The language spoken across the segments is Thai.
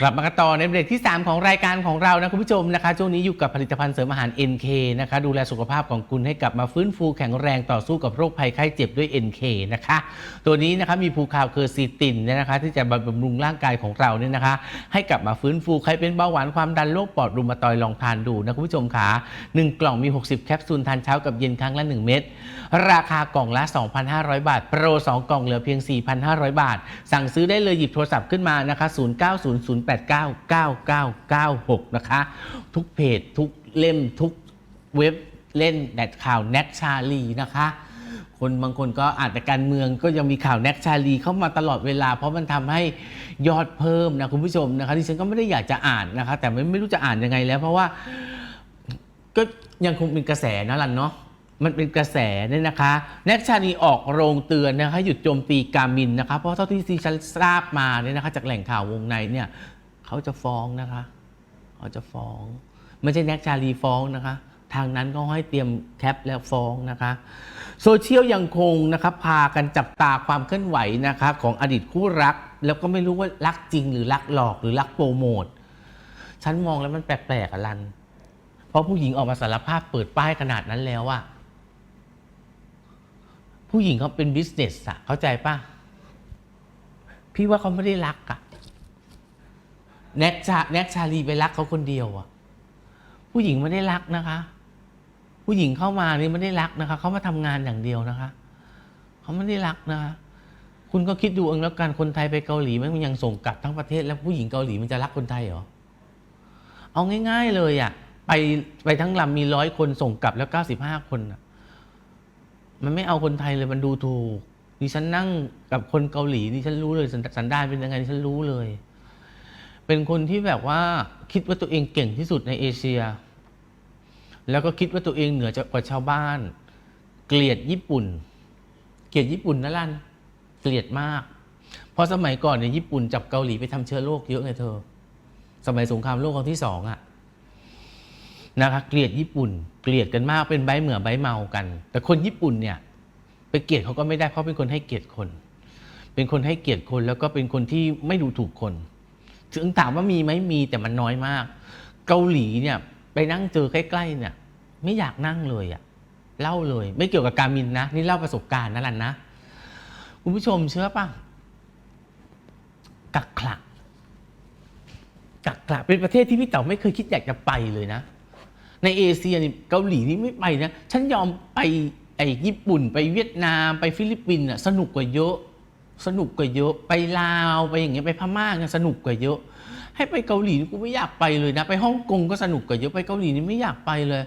กลับมากันต่อในเบรกที่ 3 ของรายการของเรานะคุณผู้ชมนะคะช่วงนี้อยู่กับผลิตภัณฑ์เสริมอาหาร NK นะคะดูแลสุขภาพของคุณให้กลับมาฟื้นฟูแข็งแรงต่อสู้กับโรคภัยไข้เจ็บด้วย NK นะคะตัวนี้นะคะมีภูคาวเคอร์ซีตินเนี่ยนะคะที่จะบำรุงร่างกายของเราเนี่ยนะคะ ให้กลับมาฟื้นฟูใครเป็นเบาหวานความดันโรคปอดรุมาตอยลองทานดูนะคุณผู้ชมค่ะ1กล่องมี 60 แคปซูลทานเช้ากับเย็นครั้งละ 1 เม็ดราคากล่องละ 2,500 บาท โปร 2 กล่องเหลือเพียง 4,500 บาท สั่งซื้อได้เลยหยิบโทรศัพท์ขึ้นมานะคะ0900899996 นะคะ ทุกเพจทุกเล่มทุกเว็บเล่นแดดข่าวแน็กชาลีนะคะ คนบางคนก็อ่านแต่การเมืองก็ยังมีข่าวแน็กชาลีเข้ามาตลอดเวลา เพราะมันทำให้ยอดเพิ่มนะคุณผู้ชมนะคะที่ฉันก็ไม่ได้อยากจะอ่านนะคะ แต่ไม่ไม่รู้จะอ่านยังไงแล้ว เพราะว่าก็ยังคงเป็นกระแสนะลันเนาะมันเป็นกระแสเนี่ยนะคะแน็กชาลีออกโรงเตือนนะคะหยุดโจมตีกามินนะคะเพราะเท่าที่ดิฉันทราบมาเนี่ยนะคะจากแหล่งข่าววงในเนี่ย เขาจะฟ้องนะคะเขาจะฟ้อง ไม่ใช่แน็กชาลีฟ้องนะคะ ทางนั้นก็ให้เตรียมแคปแล้วฟ้องนะคะ โซเชียลยังคงนะคะพากันจับตาความเคลื่อนไหวนะคะของอดีตคู่รัก แล้วก็ไม่รู้ว่ารักจริงหรือรักหลอกหรือรักโปรโมทฉันมองแล้วมันแปลกๆอะลัน เพราะผู้หญิงออกมาสารภาพเปิดป้ายขนาดนั้นแล้วอะผู้หญิงเขาเป็นบิสเนสอะเข้าใจป่ะ พี่ว่าเขาไม่ได้รักอะ แน็กชาแน็กชาลีไปรักเขาคนเดียวอะผู้หญิงไม่ได้รักนะคะ ผู้หญิงเข้ามานี่ไม่ได้รักนะคะเขามาทำงานอย่างเดียวนะคะเขาไม่ได้รักนะคะคุณก็คิดดูเองแล้วกันคนไทยไปเกาหลีมันยังส่งกลับทั้งประเทศ แล้วผู้หญิงเกาหลีมันจะรักคนไทยเหรอเอาง่าย ๆ เลยอะ่ะไปไปทั้งลำมีร้อยคนส่งกลับแล้วเก้าสิบห้าคนอะมันไม่เอาคนไทยเลยมันดูถูกดิฉันนั่งกับคนเกาหลีดิฉันรู้เลยสันสันดานเป็นยังไงดิฉันรู้เลย เป็นคนที่แบบว่าคิดว่าตัวเองเก่งที่สุดในเอเชีย แล้วก็คิดว่าตัวเองเหนือกว่าชาวบ้าน เกลียดญี่ปุ่น เกลียดญี่ปุ่นนะลันเกลียดมาก เพราะสมัยก่อนเนี่ยญี่ปุ่นจับเกาหลีไปทำเชื้อโรคเยอะไงเธอ สมัยสงครามโลกครั้งที่สองอะนะคะเกลียดญี่ปุ่น เกลียดกันมากเป็นใบเหมือใบเมากัน แต่คนญี่ปุ่นเนี่ยไปเกลียดเขาก็ไม่ได้เพราะเป็นคนให้เกียรติคน เป็นคนให้เกียรติคนแล้วก็เป็นคนที่ไม่ดูถูกคน ถึงถามว่ามีไหมมีแต่มันน้อยมาก เกาหลีเนี่ยไปนั่งเจอใกล้ๆเนี่ย ไม่อยากนั่งเลยอะเล่าเลย ไม่เกี่ยวกับการมินนะ นี่เล่าประสบการณ์นะลันนะคุณผู้ชมเชื่อป่ะกักขละกักขละเป็นประเทศที่พี่เต๋าไม่เคยคิดอยากจะไปเลยนะ ในเอเชียนี่เกาหลีนี่ไม่ไปนะ ฉันยอมไปไอ้ญี่ปุ่น ไปเวียดนาม ไปฟิลิปปินส์อะสนุกกว่าเยอะ สนุกกว่าเยอะไปลาวไปอย่างเงี้ยไปพม่าเนี่ยสนุกกว่าเยอะ ให้ไปเกาหลีกูไม่อยากไปเลยนะ ไปฮ่องกงก็สนุกกว่าเยอะไปเกาหลีนี่ไม่อยากไปเลย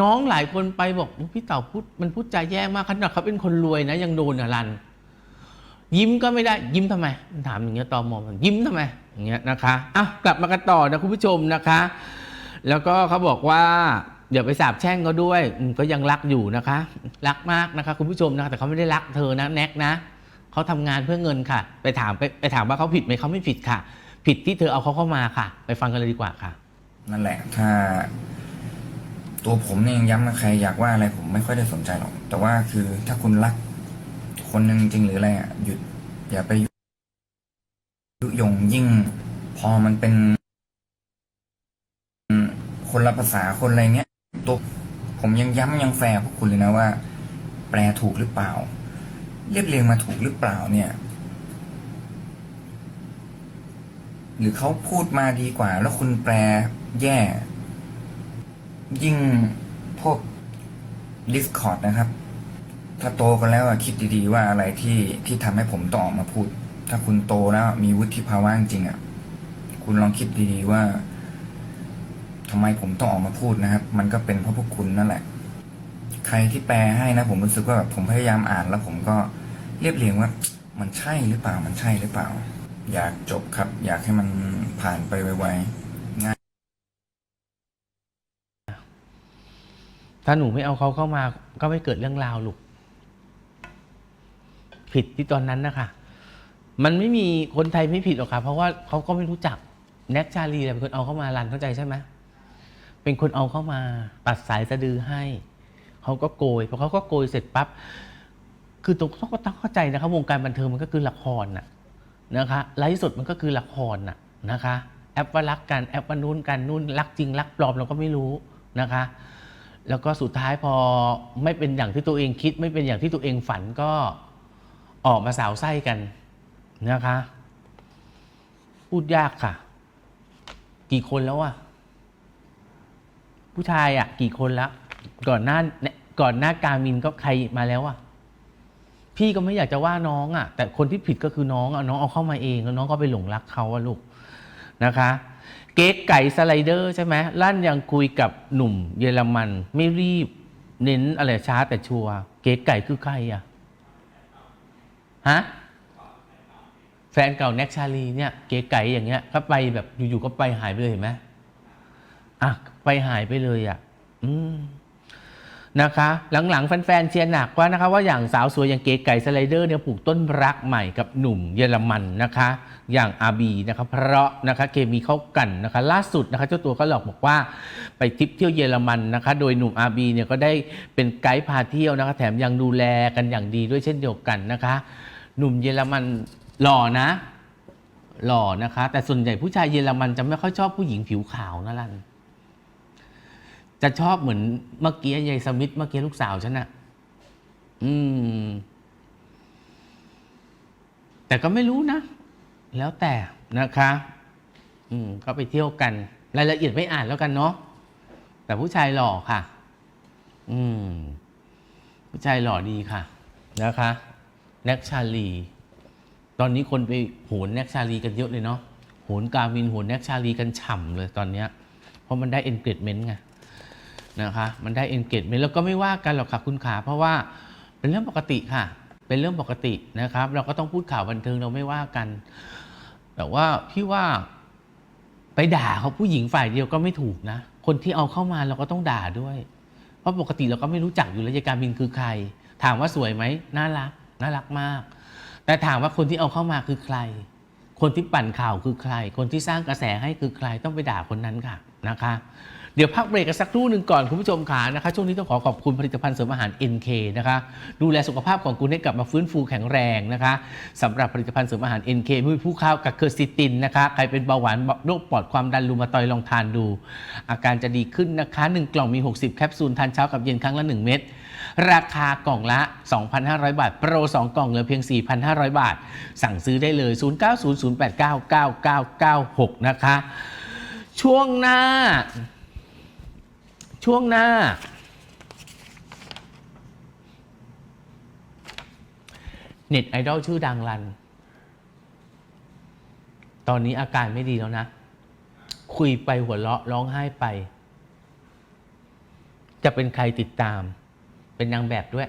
น้องหลายคนไปบอกพี่เต๋าพูดมันพูดใจแย่มากขนาดเขาเป็นคนรวยนะยังโดนอะรัน ยิ้มก็ไม่ได้ยิ้มทำไมมันถามอย่างเงี้ยตอมอมันยิ้มทำไมอย่างเงี้ยนะคะอะกลับมากันต่อนะคุณผู้ชมนะคะ แล้วก็เขาบอกว่าเดี๋ยวไปสาบแช่งเขาด้วยก็ยังรักอยู่นะคะ รักมากนะคะ คุณผู้ชมนะคะแต่เขาไม่ได้รักเธอนะแน็กนะ เขาทำงานเพื่อเงินค่ะ ไปถามไปไปถามว่าเขาผิดไหมเขาไม่ผิดค่ะ ผิดที่เธอเอาเขาเข้ามาค่ะ ไปฟังกันเลยดีกว่าค่ะ นั่นแหละ ถ้า ตัวผมเนี่ยยังย้ำนะใครอยากว่าอะไรผมไม่ค่อยได้สนใจหรอก แต่ว่าคือถ้าคุณรัก คนหนึ่งจริงหรืออะไรอะหยุด อย่าไปยุยงยิ่ง พอมันเป็น คนละภาษาคนอะไรเงี้ยตัวผมยังย้ำยังแฟร์พวกคุณเลยนะว่า แปลถูกหรือเปล่า เรียบเรียงมาถูกหรือเปล่าเนี่ย หรือเขาพูดมาดีกว่า แล้วคุณแปลแย่ ยิ่งพวก Discord นะครับ ถ้าโตกันแล้วคิดดีๆว่าอะไรที่ที่ทำให้ผมต้องออกมาพูด ถ้าคุณโตแล้วมีวุฒิภาวะจริงอะ คุณลองคิดดีๆว่าทำไมผมต้องออกมาพูดนะครับ มันก็เป็นเพราะพวกคุณนั่นแหละ ใครที่แปลให้นะ ผมรู้สึกว่าแบบผมพยายามอ่านแล้วผมก็เรียบเรียงว่า มันใช่หรือเปล่ามันใช่หรือเปล่า อยากจบครับ อยากให้มันผ่านไปไวๆง่ายถ้าหนูไม่เอาเขาเข้ามา ก็ไม่เกิดเรื่องราวลูกผิดที่ตอนนั้นนะคะมันไม่มีคนไทยไม่ผิดหรอกค่ะเพราะว่าเขาก็ไม่รู้จักแน็กชาลีแหละเป็นคนเอาเข้ามารันเข้าใจใช่ไหมเป็นคนเอาเข้ามา ตัดสายสะดือให้ เขาก็โกยพอเขาก็โกยเสร็จปั๊บคือต้องต้องเข้าใจนะครับวงการบันเทิงมันก็คือละครน่ะนะคะไลฟ์สดมันก็คือละครน่ะนะคะแอปว่ารักกันแอปว่านู้นกันนู่นรักจริงรักปลอมเราก็ไม่รู้นะคะ แล้วก็สุดท้ายพอไม่เป็นอย่างที่ตัวเองคิด ไม่เป็นอย่างที่ตัวเองฝันก็ออกมาสาวไส้กันนะคะ พูดยากค่ะ กี่คนแล้วอะผู้ชายอะกี่คนแล้ว ก่อนหน้าก่อนหน้าการมินก็ใครมาแล้วอะพี่ก็ไม่อยากจะว่าน้องอะแต่คนที่ผิดก็คือน้องอะน้องเอาเข้ามาเองแล้วน้องก็ไปหลงรักเขาอะลูกนะคะ เก๊กไก่สไลเดอร์ใช่ไหมลั่นยังคุยกับหนุ่ม เยอรมัน ไม่รีบ เน้นอะไรช้าแต่ชัวร์เก๊กไก่คือใครอะฮะแฟนเก่าแน็กชาลีเนี่ยเก๋ไก่อย่างเงี้ย ก็ไปแบบอยู่ๆก็ไปหายไปเลยเห็นไหมอะไปหายไปเลยอะ อืม นะคะ หลังๆ แฟนๆเชียร์หนักว่านะคะว่าอย่างสาวสวยอย่างเก๋ไก่สไลเดอร์เนี่ยปลูกต้นรักใหม่กับหนุ่มเยอรมันนะคะ อย่างอาบีนะคะเพราะนะคะเคมีเข้ากันนะคะ ล่าสุดนะคะเจ้าตัวก็หลอกบอกว่าไปทริปเที่ยวเยอรมันนะคะ โดยหนุ่มอาบีเนี่ยก็ได้เป็นไกด์พาเที่ยวนะคะแถมยังดูแลกันอย่างดีด้วยเช่นเดียวกันนะคะ หนุ่มเยอรมันหล่อนะ หล่อนะคะ แต่ส่วนใหญ่ผู้ชายเยอรมันจะไม่ค่อยชอบผู้หญิงผิวขาวนะลัน จะชอบเหมือนเมื่อกี้ยายสมิธเมื่อกี้ลูกสาวฉันอะอืม แต่ก็ไม่รู้นะ แล้วแต่นะคะ อืม ก็ไปเที่ยวกัน รายละเอียดไม่อ่านแล้วกันเนาะ แต่ผู้ชายหล่อค่ะ อืม ผู้ชายหล่อดีค่ะ นะคะแน็กชาลี ตอนนี้คนไปโหนแน็กชาลีกันเยอะเลยเนาะ โหนกาวินโหนแน็กชาลีกันฉ่ำเลยตอนเนี้ย เพราะมันได้ engagement ไง นะคะมันได้ engagement แล้วก็ไม่ว่ากันหรอกค่ะคุณขาเพราะว่าเป็นเรื่องปกติค่ะ เป็นเรื่องปกตินะครับ เราก็ต้องพูดข่าวบันเทิงเราไม่ว่ากัน แต่ว่าพี่ว่าไปด่าเขาผู้หญิงฝ่ายเดียวก็ไม่ถูกนะ คนที่เอาเข้ามาเราก็ต้องด่าด้วย เพราะปกติเราก็ไม่รู้จักอยู่แล้วยายการบินคือใคร ถามว่าสวยไหมน่ารักน่ารักมาก แต่ถามว่าคนที่เอาเข้ามาคือใคร คนที่ปั่นข่าวคือใคร คนที่สร้างกระแสให้คือใครต้องไปด่าคนนั้นค่ะนะคะ เดี๋ยวพักเบรกกันสักครู่หนึ่งก่อนคุณผู้ชมขานะคะช่วงนี้ต้องขอขอบคุณผลิตภัณฑ์เสริมอาหาร NK นะคะดูแลสุขภาพของคุณให้กลับมาฟื้นฟูแข็งแรงนะคะสำหรับผลิตภัณฑ์เสริมอาหาร NK มีผู้ข้าวกับเคอร์ซิตินนะคะใครเป็นเบาหวานโรคปอดความดันรูมาตอยลองทานดู อาการจะดีขึ้นนะคะ1กล่องมี 60 แคปซูลทานเช้ากับเย็นครั้งละ 1 เม็ดราคากล่องละ 2,500 บาท โปร 2 กล่องเหลือเพียง 4,500 บาท สั่งซื้อได้เลย 0900899996 นะคะ ช่วงหน้า ช่วงหน้า เน็ตไอดอลชื่อดังรัน ตอนนี้อาการไม่ดีแล้วนะ คุยไปหัวเราะร้องไห้ไป จะเป็นใครติดตาม เป็นนางแบบด้วย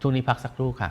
ช่วงนี้พักสักครู่ค่ะ